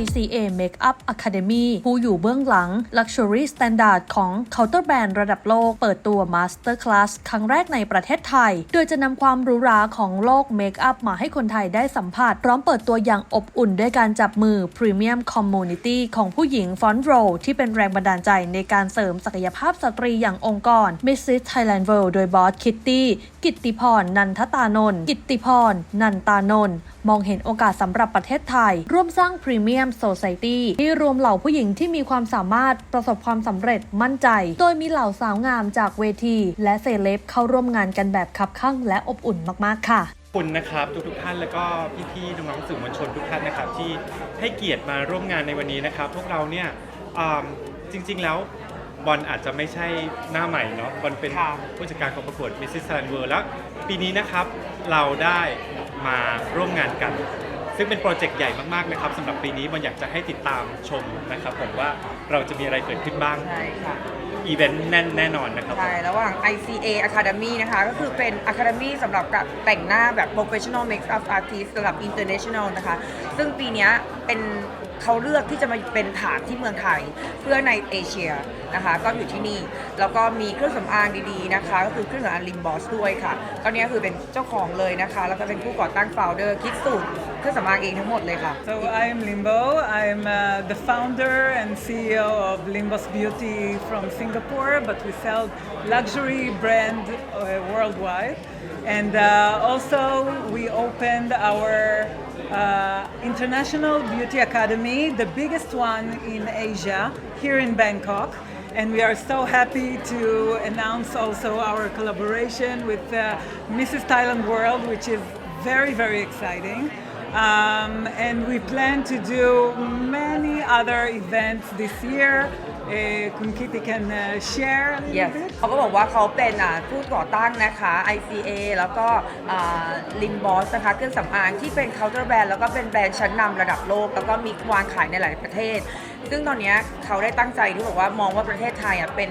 ICA Makeup Academy ผู้อยู่เบื้องหลัง Luxury Standard ของ Counter Brand ระดับโลก เปิดตัว Master Class ครั้งแรกในประเทศไทย โดยจะนำความหรูหราของโลกเมคอัพมาให้คนไทยได้สัมผัส พร้อมเปิดตัวอย่างอบอุ่นด้วยการจับมือ Premium Community ของผู้หญิง Front Row ที่เป็นแรงบันดาลใจในการเสริมศักยภาพสตรีอย่างองค์กร Mrs. Thailand World โดยบอสคิตตี้กิตติพร นันทตานนท์กิตติพร นันตานนท์มองเห็นโอกาสสำหรับประเทศไทย ร่วมสร้าง Premium Society ที่รวมเหล่าผู้หญิงที่มีความสามารถประสบความสำเร็จมั่นใจ โดยมีเหล่าสาวงามจากเวที และเซเลบเข้าร่วมงานกันแบบคับข้างและอบอุ่นมากๆค่ะคุณนะครับทุกทุกท่านแล้วก็พี่ๆน้องๆสื่อมวลชนทุกท่านนะครับที่ให้เกียรติมาร่วมงานในวันนี้นะครับ พวกเราเนี่ยจริง ๆ แล้ว บอลอาจจะไม่ใช่หน้าใหม่เนาะบอลเป็นค่ะ ผู้จัดการกองประกวด Mrs. Thailand World แล้ว ปีนี้นะครับเราได้มาร่วมงานกัน ซึ่งเป็นโปรเจกต์ใหญ่มากๆนะครับสำหรับปีนี้บอลอยากจะให้ติดตามชมนะครับผมว่าเราจะมีอะไรเกิดขึ้นบ้าง ใช่ค่ะ อีเวนต์แน่นแน่นอนนะครับ ใช่ ระหว่าง ICA Academy นะคะ ก็คือเป็น Academy สำหรับกับแต่งหน้าแบบ Professional Makeup Artist สำหรับ International นะคะ ซึ่งปีเนี้ยเป็น เขาเลือกที่จะมาเป็นฐานที่เมืองไทยเพื่อในเอเชียนะคะก็อยู่ที่นี่ แล้วก็มีเครื่องสำอางดีๆนะคะ ก็คือเครื่องสำอางลิมบอสด้วยค่ะก็เนี้คือเป็นเจ้าของเลยนะคะ แล้วก็เป็นผู้ก่อตั้ง founder คิดสูตรเครื่องสำอางเองทั้งหมดเลยค่ะ So I'm Limbo. I'm uh, the founder and CEO of Limbos Beauty from Singapore, but we sell luxury brand uh, worldwide. And uh, also we opened our uh, International Beauty Academy, the biggest one in Asia, here in Bangkok. And we are so happy to announce also our collaboration with uh, Mrs. Thailand World, which is very, very exciting. Um, and we plan to do many other events this year. Uh, Kun Kitty can uh, share a little yes bit. เขาก็บอกว่าเขาเป็นอ่าผู้ก่อตั้งนะคะ ICA แล้วก็ลิมบอสนะคะเครื่องสำอางที่เป็น counter brand แล้วก็เป็นแบรนด์ชั้นนำระดับโลก แล้วก็มีวางขายในหลายประเทศ ซึ่งตอนเนี้ยเขาได้ตั้งใจที่บอกว่ามองว่าประเทศไทยอะเป็น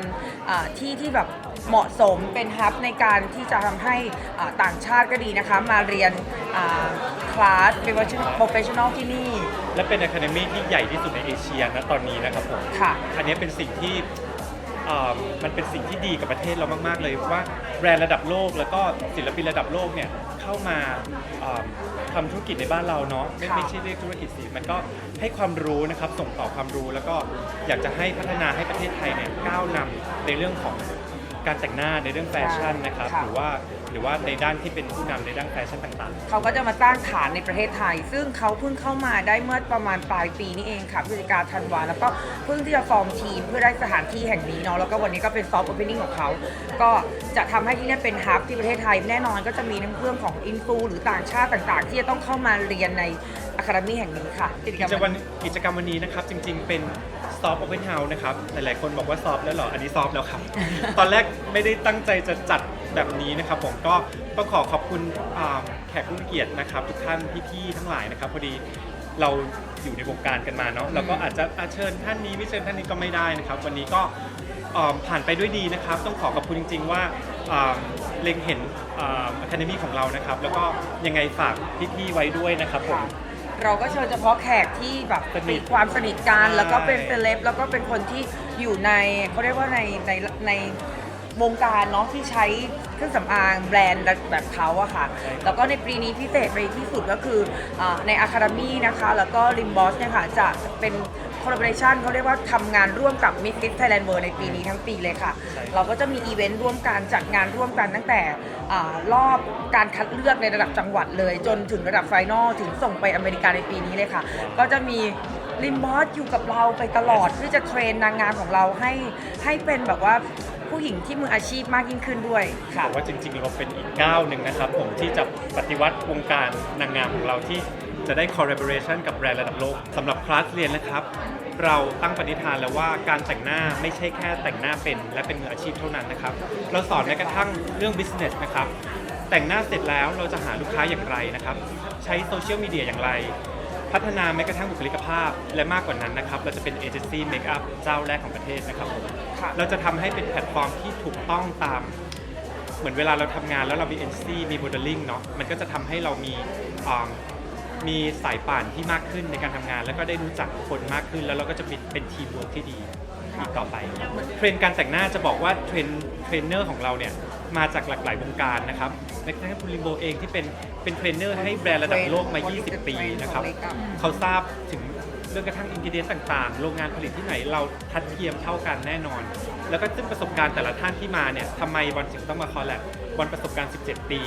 อ่าที่ที่แบบ เหมาะสมเป็นฮับในการที่จะทำให้อ่าต่างชาติก็ดีนะคะ มาเรียนคลาสเป็น professional ที่นี่ และเป็น Academy ที่ใหญ่ที่สุดในเอเชียณตอนนี้นะครับผมค่ะอันนี้เป็นสิ่งที่เอ่อมันเป็นสิ่งที่ดีกับประเทศเรามาก ๆ เลยว่าแบรนด์ระดับโลกแล้วก็ศิลปินระดับโลกเนี่ยเข้ามาเอ่อทำธุรกิจในบ้านเราเนาะไม่ค่ะไม่ใช่เรียกธุรกิจสิมันก็ให้ความรู้นะครับส่งต่อความรู้แล้วก็อยากจะให้พัฒนาให้ประเทศไทยเนี่ยก้าวนำในเรื่องของ การแต่งหน้าในเรื่องแฟชั่นนะครับค่ะ หรือว่าหรือว่าในด้านที่เป็นผู้นำในด้านแฟชั่นต่างๆ เขาก็จะมาสร้างฐานในประเทศไทย ซึ่งเขาเพิ่งเข้ามาได้เมื่อประมาณปลายปีนี้เองค่ะพฤศจิกาธันวาแล้วก็เพิ่งที่จะฟอร์มทีมเพื่อได้สถานที่แห่งนี้เนาะแล้วก็วันนี้ก็เป็นซอฟต์โอเพนนิ่งของเขา ก็จะทำให้ที่นี่เป็นฮับที่ประเทศไทยแน่นอนก็จะมีทั้งเรื่องของอินฟูหรือต่างชาติต่างๆ ที่จะต้องเข้ามาเรียนใน อะคาเดมี่แห่งนี้ค่ะกิจกรรกิจกรรมมกิจกรรมวันนี้นะครับจริงๆเป็นซอฟต์โอเพนเฮาส์นะครับหลายๆคนบอกว่าซอฟต์แล้วเหรอ อันนี้ซอฟต์แล้วครับ ตอนแรกไม่ได้ตั้งใจจะจัดแบบนี้นะครับผมก็ต้องขอขอบคุณอ่าแขกผู้มีเกียรตินะครับ ทุกท่านพี่ๆทั้งหลายนะครับพอดีเราอยู่ในวงการกันมาเนาะเราก็อาจจะอะเชิญท่านนี้ไม่เชิญท่านนี้ก็ไม่ได้นะครับ วันนี้ก็อ่าผ่านไปด้วยดีนะครับ ต้องขอขอบคุณจริง ๆ ว่าอ่าเล็งเห็นอะคาเดมี่ของเรานะครับ แล้วก็ยังไงฝากพี่ๆไว้ด้วยนะครับผม เราก็เชิญเฉพาะแขกที่แบบสนิมีทความสนิทกันใช่ แล้วก็เป็นเซเลบแล้วก็เป็นคนที่อยู่ในเขาเรียกว่าในในในวงการเนาะที่ใช้เครื่องสำอางแบรนด์แบบเขาอะค่ะ แล้วก็ในปีนี้พิเศษไปที่สุดก็คืออาในอะคาเดมี่นะคะ แล้วก็ริมบอสเนี่ยค่ะจะเป็น คอลลาบอร์ชันเขาเรียกว่าทำงานร่วมกับมิสซิสไทยแลนด์เวิร์ในปีนี้ทั้งปีเลยค่ะใช่เราก็จะมีอีเวนต์ร่วมกันจัดงานร่วมกันตั้งแต่อารอบการคัดเลือกในระดับจังหวัดเลย จนถึงระดับไฟนอลถึงส่งไปอเมริกาในปีนี้เลยค่ะ ก็จะมีลิมบอสอยู่กับเราไปตลอดเพื่อจะเทรนนางงามของเราให้ให้เป็นแบบว่าผู้หญิงที่มืออาชีพมากยิ่งขึ้นด้วยค่ะ บอกว่าจริงๆเราเป็นอีกก้าวหนึ่งนะครับ ผมที่จะปฏิวัติวงการนางงามของเราที่ จะได้ collaboration กับแบรนด์ระดับโลกสำหรับคลาสเรียนนะครับ เราตั้งปณิธานแล้วว่าการแต่งหน้าไม่ใช่แค่แต่งหน้าเป็น และเป็นมืออาชีพเท่านั้นนะครับ เราสอนแม้กระทั่งเรื่อง business นะครับ แต่งหน้าเสร็จแล้วเราจะหาลูกค้าอย่างไรนะครับ ใช้โซเชียลมีเดียอย่างไร พัฒนาแม้กระทั่งบุคลิกภาพ และมากกว่านั้นนะครับ เราจะเป็นเอเจนซี่เมคอัพเจ้าแรกของประเทศนะครับผมค่ะเราจะทำให้เป็นแพลตฟอร์มที่ถูกต้องตามเหมือนเวลาเราทำงานแล้วเรามีเอเจนซี่มีโมเดลลิ่งเนาะมันก็จะทำให้เรามีอ่า มีสายป่านที่มากขึ้นในการทำงาน แล้วก็ได้รู้จักคนมากขึ้น แล้วเราก็จะเป็นเป็นทีมเวิร์กที่ดีอีกต่อไปครับเทรนด์การแต่งหน้าจะบอกว่าเทรนเทรนเนอร์ของเราเนี่ยมาจากหลากหลายวงการนะครับแม้กระทั่งคุณลิมโบเองที่เป็นเป็นเทรนเนอร์ให้แบรนด์ระดับโลกมา 20 ปีนะครับ เขาทราบถึงเรื่องกระทั่งอินกิเดียนต่างๆ โรงงานผลิตที่ไหนเราทัดเทียมเท่ากันแน่นอน แล้วก็ซึ่งประสบการณ์แต่ละท่านที่มาเนี่ยทำไมบอลถึงต้องมาคอลแลบบอลประสบการณ์ 17 ปี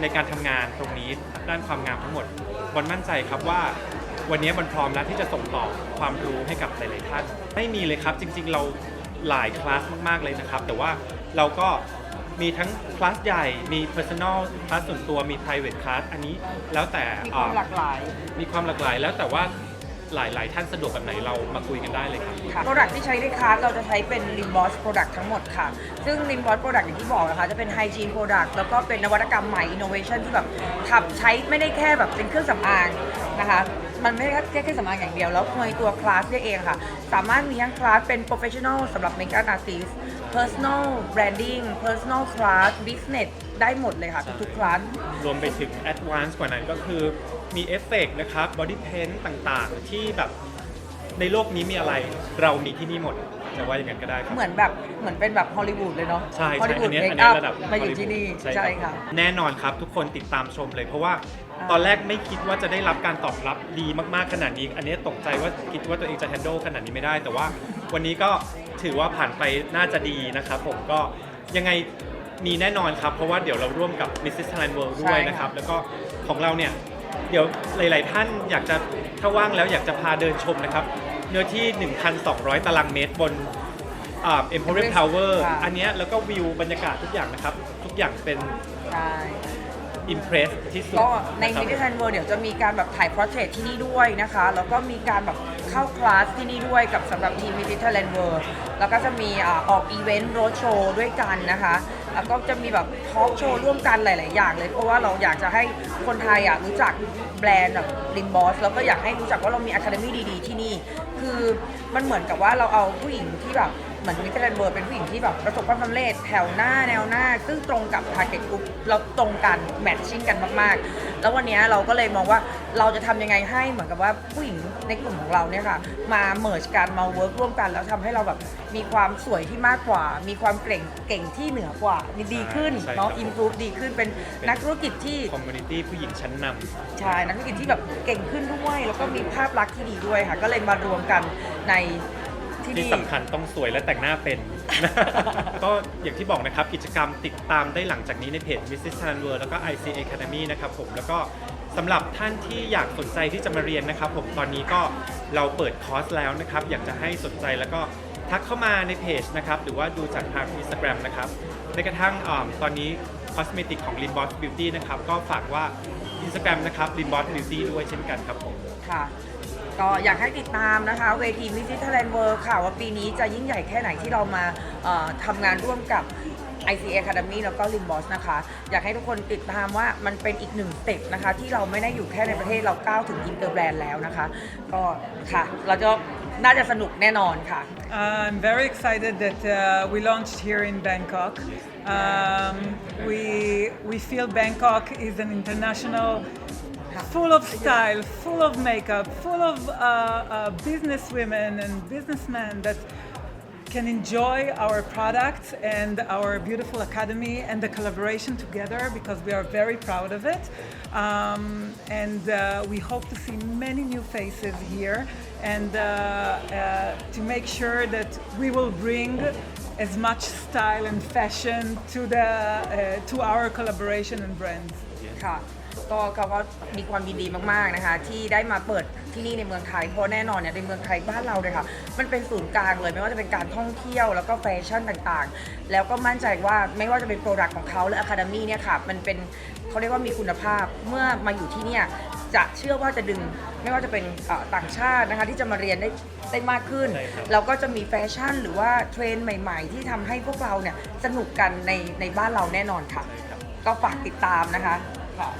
ในการทำงานตรงนี้ด้านความงามทั้งหมด บอลมั่นใจครับว่าวันนี้บอลพร้อมแล้วที่จะส่งต่อความรู้ให้กับหลายๆท่านไม่มีเลยครับจริง ๆ เราหลายคลาสมากๆเลยนะครับ แต่ว่าเราก็มีทั้งคลาสใหญ่ มี personal คลาสส่วนตัว มี private class อันนี้แล้วแต่มีความอ่าหลากหลาย มีความหลากหลายแล้วแต่ว่า หลาย ๆ ท่านสะดวกแบบไหนเรามาคุยกันได้เลยครับ ค่ะโปรดักที่ใช้ในคลาสเราจะใช้เป็น Limbos Product ทั้งหมดค่ะ ซึ่ง Limbos Product อย่างที่บอกนะคะ จะเป็น Hygiene Product แล้วก็เป็นนวัตกรรมใหม่ Innovation ที่แบบทำใช้ไม่ได้แค่แบบเป็นเครื่องสำอางนะคะ มันไม่ได้แค่เครื่องสำอางอย่างเดียว แล้วในตัวคลาสเนี่ยเองค่ะ สามารถมีทั้งคลาสเป็น Professional สำหรับ Makeup Artist Personal Branding Personal Class Business ได้หมดเลยค่ะ ทุกๆคลาส รวมไปถึง advance กว่านั้นก็คือมีเอฟเฟกต์นะครับ body paint ต่างๆ ที่แบบในโลกนี้มีอะไรเรามีที่นี่หมด จะว่าอย่างนั้นก็ได้ครับ เหมือนแบบเหมือนเป็นแบบฮอลลีวูดเลยเนาะใช่ฮอลใช่ลีวูอัดนเนี้ยเมอันคเนี้อัยพระดับมาอยู่ที่นี่ Hollywood ใช่รับค่ะ แน่นอนครับทุกคนติดตามชมเลย เพราะว่า ตอนแรกไม่คิดว่าจะได้รับการตอบรับดีมากๆขนาดนี้ อันนี้ตกใจว่าคิดว่าตัวเองจะ handle ขนาดนี้ไม่ได้ แต่ว่าวันนี้ก็ถือว่าผ่านไปน่าจะดีนะครับผมก็ยังไงมีแน่นอนครับ เพราะว่าเดี๋ยวเราร่วมกับ Mrs. Thailand World ด้วยนะครับ แล้วก็ของเราเนี่ย เดี๋ยวหลาย ๆ ท่านอยากจะถ้าว่างแล้วอยากจะพาเดินชมนะครับ เนื้อที่ 1,200 ตารางเมตรบนอ่า Emporium Tower ค่ะ อันเนี้ยแล้วก็วิวบรรยากาศทุกอย่างนะครับ ทุกอย่างเป็นใช่ Impress ที่สุดก็ในะครับมิดิทันเวิร์เดี๋ยวจะมีการแบบถ่ายพอร์เทรตที่นี่ด้วยนะคะ แล้วก็มีการแบบเข้าคลาสที่นี่ด้วยกับสำหรับทีมมิดิทันเวิร์แล้วก็จะมีอ่าออกอีเวนต์โรดโชว์ด้วยกันนะคะ แล้วก็จะมีแบบทอล์กโชว์ร่วมกันหลาย ๆ อย่างเลย เพราะว่าเราอยากจะให้คนไทยอะรู้จักแบรนด์แบบลิมบอสแล้วก็อยากให้รู้จักว่าเรามีอะคาเดมี่ดี ๆ ที่นี่ คือมันเหมือนกับว่าเราเอาผู้หญิงที่แบบ เหมือนมิเตอร์เวิร์เป็นผู้หญิงที่แบบประสบความสำเร็จแถวหน้าแนวหน้า ซึ่งตรงกับทาร์เก็ตกลุ่มเราตรงกันแมทชิ่งกันมากๆ แล้ววันนี้เราก็เลยมองว่าเราจะทำยังไงให้เหมือนกับว่าผู้หญิงในกลุ่มของเราเนี่ยค่ะ มาเมิร์จกันมาเวิร์กร่วมกัน แล้วทำให้เราแบบมีความสวยที่มากกว่า มีความเก่งเก่งที่เหนือกว่าดีขึ้นใช่ครับเนาะอินพรูฟดีขึ้นเป็นนักธุรกิจที่ Community ผู้หญิงชั้นนำใช่นักธุรกิจที่แบบเก่งขึ้นด้วย แล้วก็มีภาพลักษณ์ที่ดีด้วยค่ะ ก็เลยมารวมกันใน ที่ที่นี่สำคัญต้องสวยและแต่งหน้าเป็น ก็อย่างที่บอกนะครับ กิจกรรมติดตามได้หลังจากนี้ในเพจ Mrs. Thailand World แล้วก็ IC Academy นะครับผมแล้วก็สำหรับท่านที่อยากสนใจที่จะมาเรียนนะครับ ผมตอนนี้ก็เราเปิดคอร์สแล้วนะครับ อยากจะให้สนใจแล้วก็ทักเข้ามาในเพจนะครับ หรือว่าดูจากทาง Instagram นะครับในกระทั่งอาตอนนี้คอสเมติกของ l i n b o s Beauty นะครับ ก็ฝากว่า Instagram นะครับ l i n b o s Beauty ด้วยเช่นกันครับผม ค่ะ ก็อยากให้ติดตามนะคะ เวทีมิสซิ s ไทยแลนด์เวิร์ค่ะว่าปีนี้จะยิ่งใหญ่แค่ไหนที่เรามาทำงานร่วมกับ ICA Academy แล้วก็ Limbos นะคะ อยากให้ทุกคนติดตามว่ามันเป็นอีกหนึ่งสเต็ปนะคะ ที่เราไม่ได้อยู่แค่ในประเทศเราก้าวถึงอินเตอร์แบรนด์แล้วนะคะ ก็ค่ะเราจะน่าจะสนุกแน่นอนค่ะ I'm very excited that uh, we launched here in Bangkok. Um, we we feel Bangkok is an international, full of style, full of makeup, full of uh, uh, business women and businessmen that can enjoy our products and our beautiful academy and the collaboration together because we are very proud of it. Um, and uh, we hope to see many new faces here and uh, uh, to make sure that we will bring as much style and fashion to the uh, to our collaboration and brands. ค่ะ ก็เขาก็มีความยินดีมากๆนะคะ ที่ได้มาเปิดที่นี่ในเมืองไทยเพราะแน่นอนเนี่ยในเมืองไทยบ้านเราเลยค่ะ มันเป็นศูนย์กลางเลยไม่ว่าจะเป็นการท่องเที่ยวแล้วก็แฟชั่นต่างๆ แล้วก็มั่นใจว่าไม่ว่าจะเป็นโปรดักต์ของเขาและอะคาเดมี่เนี่ยค่ะมันเป็นเขาเรียกว่ามีคุณภาพเมื่อมาอยู่ที่เนี่ยจะเชื่อว่าจะดึงไม่ว่าจะเป็นเอ่อต่างชาตินะคะที่จะมาเรียนได้ได้มากขึ้นใช่ครับเราก็จะมีแฟชั่นหรือว่าเทรนด์ใหม่ ๆ ที่ทำให้พวกเราเนี่ยสนุกกันในในบ้านเราแน่นอนค่ะ ก็ฝากติดตามนะคะค่ะ